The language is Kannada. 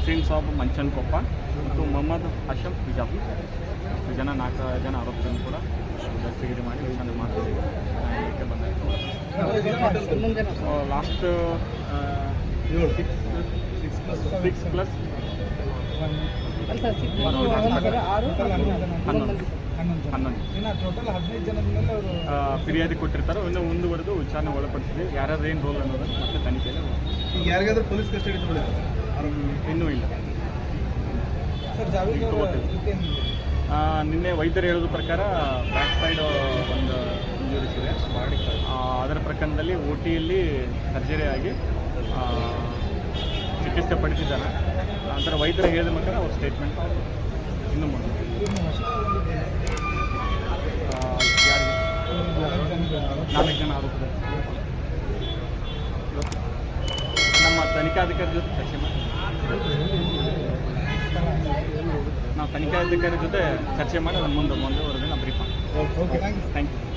ಹುಸೇನ್ ಸಾಬ್ ಮಂಚನ್ಕೊಪ್ಪ ಮತ್ತು ಮೊಹಮ್ಮದ್ ಹಶಮ್ ಬಿಜಾಪುರ್ ಇಷ್ಟು ಜನ ನಾಲ್ಕು ಜನ ಆರೋಪಿಗಳನ್ನು ಕೂಡ ದಸ್ತಗಿರಿ ಮಾಡಿ ವಿಚಾರಣೆ ಮಾಡ್ತೀವಿ ನ್ಯಾಯಾಲಯಕ್ಕೆ ಬಂದಾಯಿತು ಲಾಸ್ಟ್ ಸಿಕ್ಸ್ ಪ್ಲಸ್ ಫಿರ್ಯಾದಿ ಕೊಟ್ಟಿರ್ತಾರೋ. ಇನ್ನು ಮುಂದುವರೆದು ವಿಚಾರಣೆ ಒಳಪಡಿಸಿದ್ವಿ ಯಾರ್ಯಾರು ಏನು ರೋಲ್ ಅನ್ನೋದು ಮತ್ತೆ ತನಿಖೆಯಲ್ಲಿ ಯಾರಿಗಾದ್ರೂ ಪೊಲೀಸ್ ಕಸ್ಟಡಿ ತಗೊಳ್ಳಿದ್ರು ಇನ್ನೂ ಇಲ್ಲ? ನಿನ್ನೆ ವೈದ್ಯರು ಹೇಳೋದ್ರ ಪ್ರಕಾರ ಬ್ಯಾಕ್ ಸೈಡ್ ಒಂದು ಇಂಜುರೀಸ್ ಇದೆ. ಅದರ ಪ್ರಕರಣದಲ್ಲಿ ಓ ಟಿಯಲ್ಲಿ ಸರ್ಜರಿ ಆಗಿ ಚಿಕಿತ್ಸೆ ಪಡೆದಿದ್ದಾರೆ ನಂತರ ವೈದ್ಯರು ಹೇಳಿದ ಪ್ರಕಾರ ಅವ್ರ ಸ್ಟೇಟ್ಮೆಂಟ್ ಇನ್ನು ಯಾರಿಗೆ? ನಾಲ್ಕು ಜನ ಆರೋಪಿಗಳು. ನಮ್ಮ ತನಿಖಾಧಿಕಾರಿ ಜೊತೆ ಚರ್ಚೆ ಮಾಡಿ. ನಾವು ತನಿಖಾಧಿಕಾರಿ ಜೊತೆ ಚರ್ಚೆ ಮಾಡಿ ಮುಂದೆ ಮುಂದೆ ನಾವು ಬ್ರೀಫ್ ಮಾಡಿ ಓಕೆ ಥ್ಯಾಂಕ್ ಯು